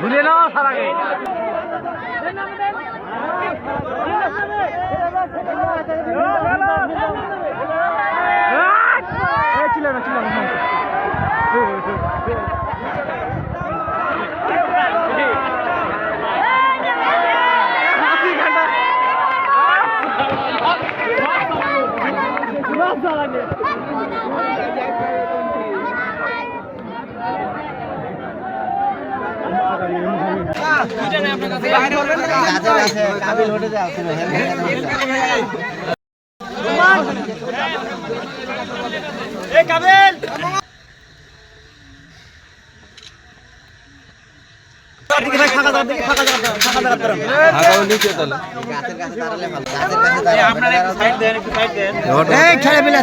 ভুলে নাও সার আগে এই খেলে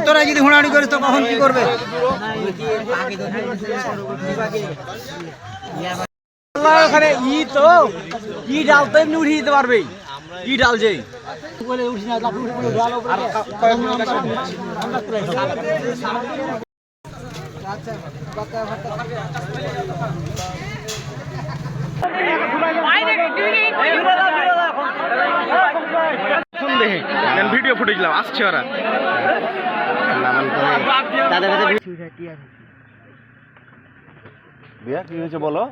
তোরা যদি হুড়াহুড়ি করিস তো কখন কি করবে? ওখানে ই তো ই ডাল তো এমনি উঠিয়ে দিতে পারবে ই ডাল যে ভিডিও ফুটেজ আসছে ওরা। বিয়া কি হয়েছে বলো।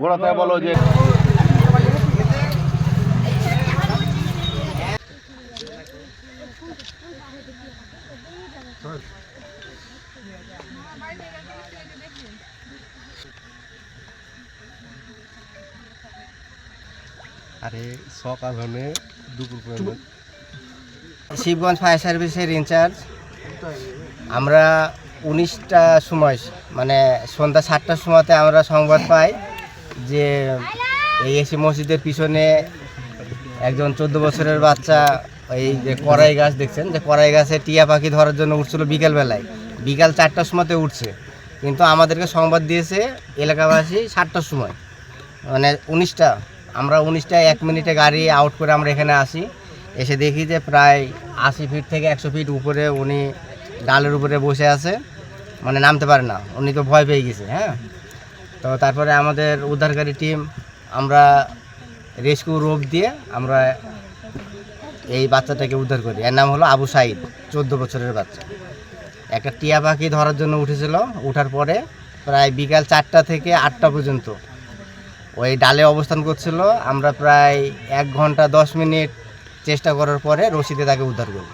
গোড়াতে বলো যে আরে সকাল হলে দুপুর পর্যন্ত শিবগঞ্জ ফায়ার সার্ভিসের ইনচার্জ। আমরা উনিশটা সময় মানে সন্ধ্যা সাতটার সময়তে আমরা সংবাদ পাই যে এই এসি মসজিদের পিছনে একজন চোদ্দ বছরের বাচ্চা এই যে কড়াই গাছ দেখছেন? যে কড়াই গাছে টিয়া পাখি ধরার জন্য উঠছিল বিকেলবেলায়। বিকাল চারটার সময়তে উঠছে। কিন্তু আমাদেরকে সংবাদ দিয়েছে এলাকাবাসী সাতটার সময়। মানে উনিশটা, আমরা উনিশটা এক মিনিটে গাড়ি আউট করে আমরা এখানে আসি। এসে দেখি যে প্রায় আশি ফিট থেকে একশো ফিট উপরে উনি ডালের উপরে বসে আছে। মানে নামতে পারে না। উনি তো ভয় পেয়ে গেছে হ্যাঁ? তো তারপরে আমাদের উদ্ধারকারী টিম, আমরা রেস্কিউ রোপ দিয়ে আমরা এই বাচ্চাটাকে উদ্ধার করি। এর নাম হলো আবু সাইদ, চোদ্দ বছরের বাচ্চা। একটা টিয়া পাখি ধরার জন্য উঠেছিল। ওঠার পরে প্রায় বিকাল চারটা থেকে আটটা পর্যন্ত ওই ডালে অবস্থান করছিল। আমরা প্রায় এক ঘণ্টা দশ মিনিট চেষ্টা করার পরে রশিদে তাকে উদ্ধার করি।